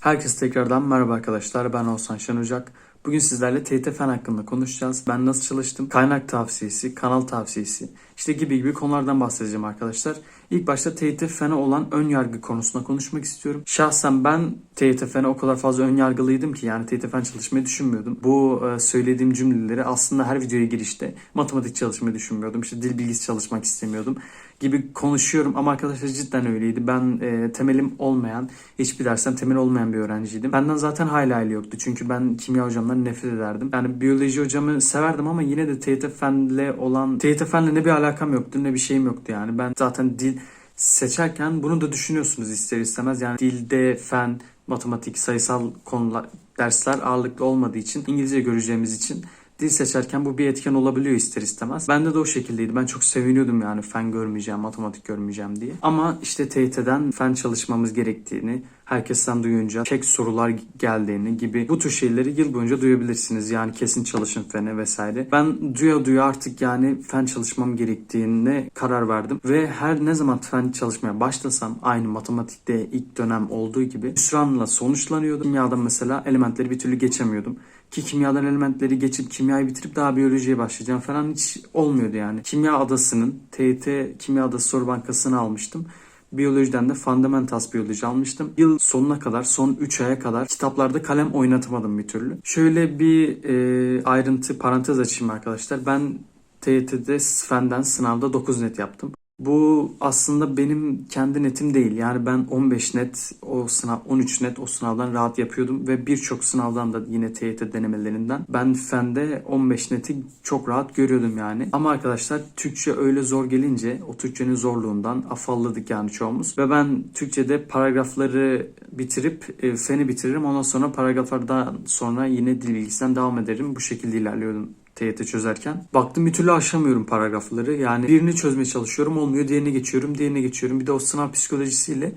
Herkese tekrardan merhaba arkadaşlar. Ben Oğuzhan Şen. Bugün sizlerle TYT Fen hakkında konuşacağız. Ben nasıl çalıştım, kaynak tavsiyesi, kanal tavsiyesi, işte gibi gibi konulardan bahsedeceğim arkadaşlar. İlk başta TYT Fen'e olan ön yargı konusunda konuşmak istiyorum. Şahsen ben TYT Fen'e o kadar fazla ön yargılıydım ki yani TYT Fen çalışmayı düşünmüyordum. Bu e, söylediğim cümleleri aslında her videoya girişte matematik çalışmayı düşünmüyordum. İşte dil bilgisi çalışmak istemiyordum gibi konuşuyorum ama arkadaşlar cidden öyleydi. Ben e, temelim olmayan, hiçbir dersten temel olmayan bir öğrenciydim. Benden zaten hayli hayli yoktu. Çünkü ben kimya hocamdan nefret ederdim. Yani biyoloji hocamı severdim ama yine de TYT Fen'le olan, TYT Fen'le ne bir alakam yoktu ne bir şeyim yoktu yani. Ben zaten dil seçerken bunu da düşünüyorsunuz ister istemez. Yani dilde fen, matematik, sayısal konular, dersler ağırlıklı olmadığı için, İngilizce göreceğimiz için dil seçerken bu bir etken olabiliyor ister istemez. Bende de o şekildeydi. Ben çok seviniyordum yani fen görmeyeceğim, matematik görmeyeceğim diye. Ama işte TYT'den fen çalışmamız gerektiğini, herkesten duyunca tek sorular geldiğini gibi bu tür şeyleri yıl boyunca duyabilirsiniz. Yani kesin çalışın fene vesaire. Ben duya duya artık yani fen çalışmam gerektiğine karar verdim. Ve her ne zaman fen çalışmaya başlasam aynı matematikte ilk dönem olduğu gibi hüsranla sonuçlanıyordum. Kimyada mesela elementleri bir türlü geçemiyordum. Ki kimyadan elementleri geçip kimyayı bitirip daha biyolojiye başlayacağım falan hiç olmuyordu yani. Kimya adasının TYT Kimya Adası Soru Bankası'nı almıştım. Biyolojiden de Fundamentals Biyoloji almıştım. Yıl sonuna kadar, son 3 aya kadar kitaplarda kalem oynatamadım bir türlü. Şöyle bir e, ayrıntı, parantez açayım arkadaşlar. Ben TYT'de Fen'den sınavda 9 net yaptım. Bu aslında benim kendi netim değil. Yani ben 15 net o sınav 13 net o sınavdan rahat yapıyordum ve birçok sınavdan da yine TYT denemelerinden ben fende 15 neti çok rahat görüyordum yani. Ama arkadaşlar Türkçe öyle zor gelince o Türkçenin zorluğundan afalladık yani çoğumuz ve ben Türkçede paragrafları bitirip e, feni bitiririm. Ondan sonra paragraflardan sonra yine dil bilgisinden devam ederim. Bu şekilde ilerliyordum TYT çözerken. Baktım bir türlü aşamıyorum paragrafları. Yani birini çözmeye çalışıyorum olmuyor. Diğerine geçiyorum, diğerine geçiyorum. Bir de o sınav psikolojisiyle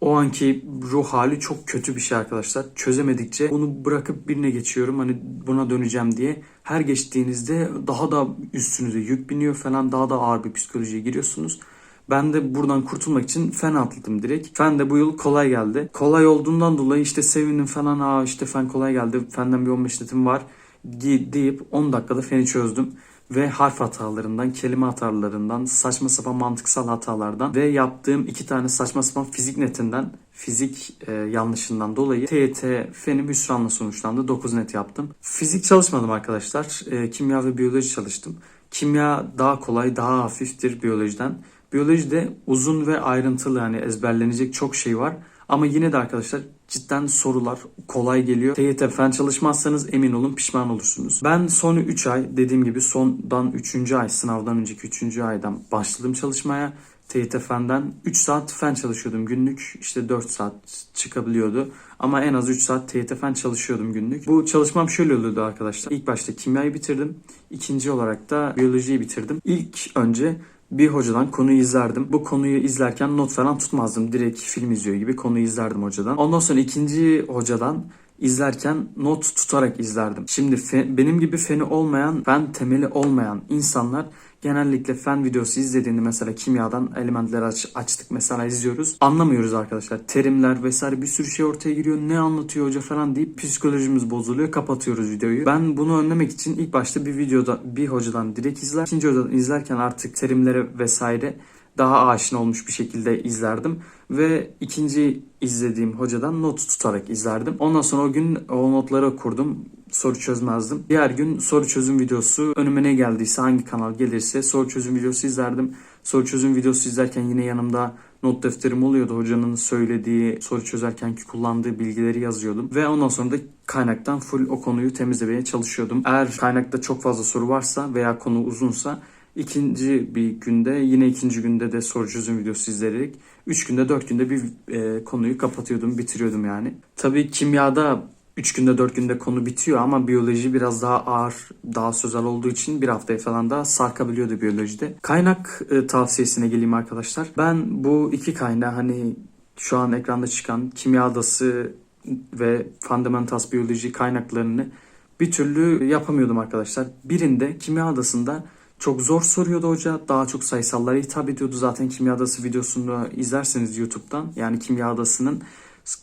o anki ruh hali çok kötü bir şey arkadaşlar. Çözemedikçe onu bırakıp birine geçiyorum. Hani buna döneceğim diye. Her geçtiğinizde daha da üstünüze yük biniyor falan. Daha da ağır bir psikolojiye giriyorsunuz. Ben de buradan kurtulmak için fen atladım direkt. Fen de bu yıl kolay geldi. Kolay olduğundan dolayı işte sevindim falan. Aa işte fen kolay geldi. Fenden bir 15 netim var deyip 10 dakikada feni çözdüm. Ve harf hatalarından, kelime hatalarından, saçma sapan mantıksal hatalardan ve yaptığım iki tane saçma sapan fizik netinden, fizik e, yanlışından dolayı TYT fenim hüsranla sonuçlandı. 9 net yaptım. Fizik çalışmadım arkadaşlar. E, kimya ve biyoloji çalıştım. Kimya daha kolay, daha hafiftir biyolojiden. Biyolojide uzun ve ayrıntılı yani ezberlenecek çok şey var. Ama yine de arkadaşlar cidden sorular kolay geliyor. TYT fen çalışmazsanız emin olun pişman olursunuz. Ben son 3 ay dediğim gibi sondan 3. ay sınavdan önceki 3. aydan başladım çalışmaya. TYT fenden 3 saat fen çalışıyordum günlük. İşte 4 saat çıkabiliyordu. Ama en az 3 saat TYT fen çalışıyordum günlük. Bu çalışmam şöyle oluyordu arkadaşlar. İlk başta kimyayı bitirdim. İkinci olarak da biyolojiyi bitirdim. İlk önce bir hocadan konuyu izlerdim. Bu konuyu izlerken not falan tutmazdım. Direkt film izliyor gibi konuyu izlerdim hocadan. Ondan sonra ikinci hocadan izlerken not tutarak izlerdim. Şimdi benim gibi feni olmayan, fen temeli olmayan insanlar genellikle fen videosu izlediğinde mesela kimyadan elementleri aç, açtık mesela izliyoruz. Anlamıyoruz arkadaşlar. Terimler vesaire bir sürü şey ortaya giriyor. Ne anlatıyor hoca falan deyip psikolojimiz bozuluyor. Kapatıyoruz videoyu. Ben bunu önlemek için ilk başta bir videoda bir hocadan direkt izler. İkinci hocadan izlerken artık terimlere vesaire daha aşina olmuş bir şekilde izlerdim. Ve ikinci izlediğim hocadan not tutarak izlerdim. Ondan sonra o gün o notları okurdum. Soru çözmezdim. Diğer gün soru çözüm videosu önüme ne geldiyse hangi kanal gelirse soru çözüm videosu izlerdim. Soru çözüm videosu izlerken yine yanımda not defterim oluyordu. Hocanın söylediği, soru çözerkenki kullandığı bilgileri yazıyordum. Ve ondan sonra da kaynaktan full o konuyu temizlemeye çalışıyordum. Eğer kaynakta çok fazla soru varsa veya konu uzunsa İkinci bir günde yine ikinci günde de soru çözüm videosu izleyerek 3 günde 4 günde bir e, konuyu kapatıyordum bitiriyordum yani. Tabii kimyada 3 günde 4 günde konu bitiyor ama biyoloji biraz daha ağır, daha sözel olduğu için bir haftaya falan da sarkabiliyordu biyolojide. Kaynak e, tavsiyesine geleyim arkadaşlar. Ben bu iki kaynağı hani şu an ekranda çıkan Kimya Adası ve Fundamentals Biyoloji kaynaklarını bir türlü yapamıyordum arkadaşlar. Birinde Kimya Adası'nda çok zor soruyordu hoca. Daha çok sayısallara hitap ediyordu. Zaten Kimya Adası videosunu izlerseniz YouTube'dan yani Kimya Adası'nın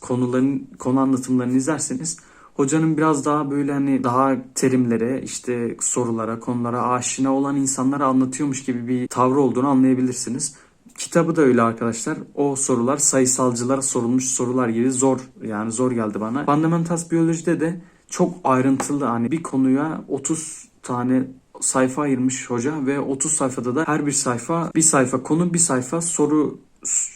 konuların konu anlatımlarını izlerseniz hocanın biraz daha böyle hani daha terimlere işte sorulara konulara aşina olan insanlara anlatıyormuş gibi bir tavrı olduğunu anlayabilirsiniz. Kitabı da öyle arkadaşlar. O sorular sayısalcılara sorulmuş sorular gibi zor yani zor geldi bana. Fundamentals biyolojide de çok ayrıntılı hani bir konuya 30 tane sayfa ayırmış hoca ve 30 sayfada da her bir sayfa bir sayfa konu bir sayfa soru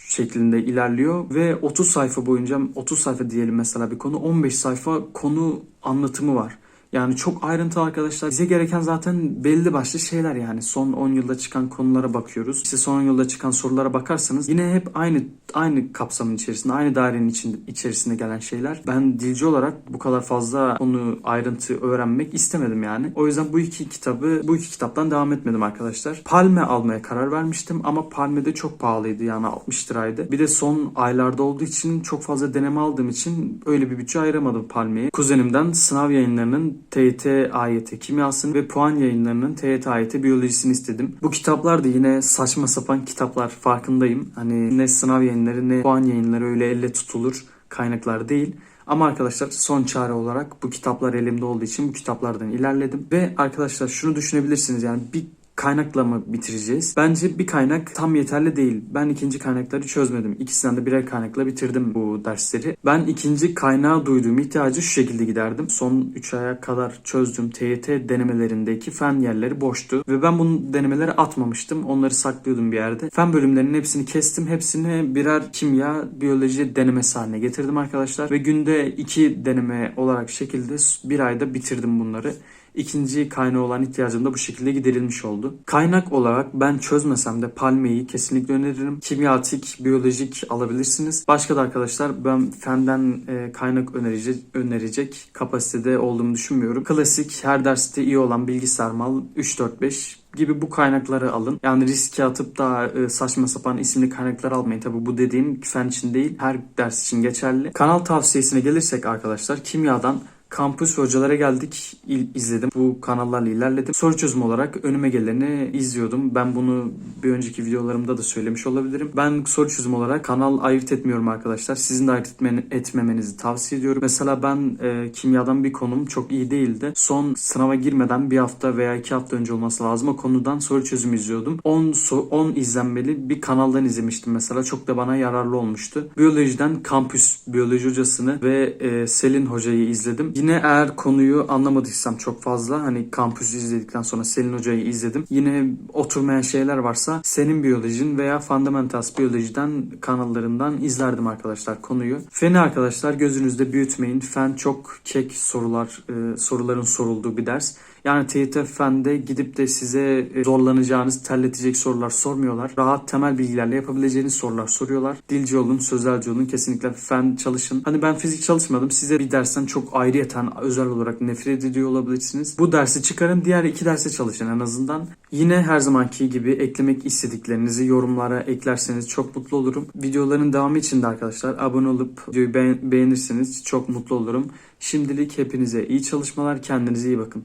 şeklinde ilerliyor ve 30 sayfa boyunca 30 sayfa diyelim mesela bir konu 15 sayfa konu anlatımı var. Yani çok ayrıntı arkadaşlar. Bize gereken zaten belli başlı şeyler yani. Son 10 yılda çıkan konulara bakıyoruz. İşte son 10 yılda çıkan sorulara bakarsanız yine hep aynı aynı kapsamın içerisinde, aynı dairenin içinde, içerisinde gelen şeyler. Ben dilci olarak bu kadar fazla konu ayrıntı öğrenmek istemedim yani. O yüzden bu iki kitabı, bu iki kitaptan devam etmedim arkadaşlar. Palme almaya karar vermiştim ama Palme de çok pahalıydı yani 60 liraydı. Bir de son aylarda olduğu için çok fazla deneme aldığım için öyle bir bütçe ayıramadım Palme'ye. Kuzenimden sınav yayınlarının TYT AYT kimyasını ve puan yayınlarının TYT AYT biyolojisini istedim. Bu kitaplar da yine saçma sapan kitaplar farkındayım. Hani ne sınav yayınları ne puan yayınları öyle elle tutulur kaynaklar değil. Ama arkadaşlar son çare olarak bu kitaplar elimde olduğu için bu kitaplardan ilerledim. Ve arkadaşlar şunu düşünebilirsiniz yani bir kaynakla mı bitireceğiz? Bence bir kaynak tam yeterli değil. Ben ikinci kaynakları çözmedim. İkisinden de birer kaynakla bitirdim bu dersleri. Ben ikinci kaynağa duyduğum ihtiyacı şu şekilde giderdim. Son 3 aya kadar çözdüğüm TYT denemelerindeki fen yerleri boştu. Ve ben bu denemeleri atmamıştım. Onları saklıyordum bir yerde. Fen bölümlerinin hepsini kestim. Hepsini birer kimya, biyoloji denemesi haline getirdim arkadaşlar. Ve günde iki deneme olarak şekilde bir ayda bitirdim bunları ikinci kaynağı olan ihtiyacım da bu şekilde giderilmiş oldu. Kaynak olarak ben çözmesem de palmeyi kesinlikle öneririm. Kimyatik, biyolojik alabilirsiniz. Başka da arkadaşlar ben fenden e, kaynak önerecek, önerecek kapasitede olduğumu düşünmüyorum. Klasik her derste iyi olan bilgisayar mal 3-4-5 gibi bu kaynakları alın. Yani riske atıp da e, saçma sapan isimli kaynaklar almayın. Tabi bu dediğim fen için değil her ders için geçerli. Kanal tavsiyesine gelirsek arkadaşlar kimyadan Kampüs hocalara geldik. İl- izledim. Bu kanallarla ilerledim. Soru çözümü olarak önüme geleni izliyordum. Ben bunu bir önceki videolarımda da söylemiş olabilirim. Ben soru çözümü olarak kanal ayırt etmiyorum arkadaşlar. Sizin de ayırt etmen- etmemenizi tavsiye ediyorum. Mesela ben e, kimyadan bir konum çok iyi değildi. Son sınava girmeden bir hafta veya iki hafta önce olması lazım. O konudan soru çözümü izliyordum. 10 so 10 izlenmeli bir kanaldan izlemiştim mesela. Çok da bana yararlı olmuştu. Biyolojiden kampüs biyoloji hocasını ve e, Selin hocayı izledim. Yine eğer konuyu anlamadıysam çok fazla hani kampüsü izledikten sonra Selin Hoca'yı izledim. Yine oturmayan şeyler varsa senin biyolojin veya Fundamentals biyolojiden kanallarından izlerdim arkadaşlar konuyu. Feni arkadaşlar gözünüzde büyütmeyin. Fen çok kek sorular e, soruların sorulduğu bir ders. Yani TYT Fen'de gidip de size e, zorlanacağınız, terletecek sorular sormuyorlar. Rahat temel bilgilerle yapabileceğiniz sorular soruyorlar. Dilci olun, sözelci olun. Kesinlikle fen çalışın. Hani ben fizik çalışmadım. Size bir dersten çok ayrıyeten özel olarak nefret ediyor olabilirsiniz. Bu dersi çıkarın. Diğer iki derse çalışın en azından. Yine her zamanki gibi eklemek istediklerinizi yorumlara eklerseniz çok mutlu olurum. Videoların devamı için de arkadaşlar abone olup videoyu beğen- beğenirseniz çok mutlu olurum. Şimdilik hepinize iyi çalışmalar. Kendinize iyi bakın.